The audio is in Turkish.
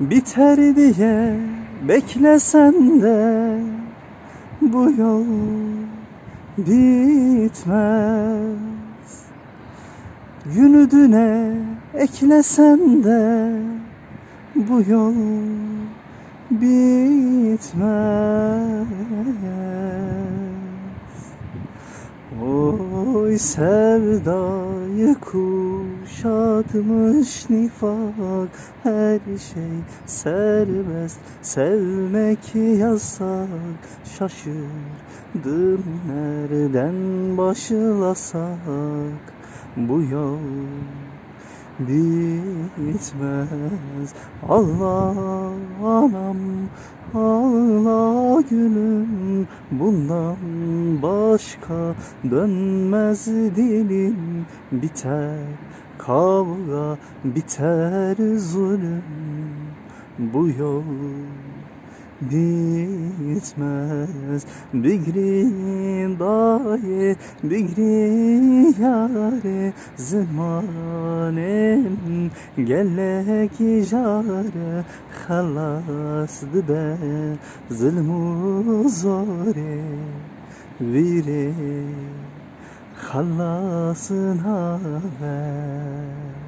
Biter diye beklesen de. Bu yol bitmez. Günü düne eklesen de. Bu yol bitmez Oy sevdayı kuşatmış nifak Her şey serbest sevmek yasak. Şaşırdım nereden başlasak Bu yol bitmez. Allah anam gülüm bundan başka dönmez dilim. Biter kavga biter zulüm bu yol bitmez. Bigri daye bigri yare. Zımanem gelek jare. Halas dibe zulmu zore. Vire halasın haber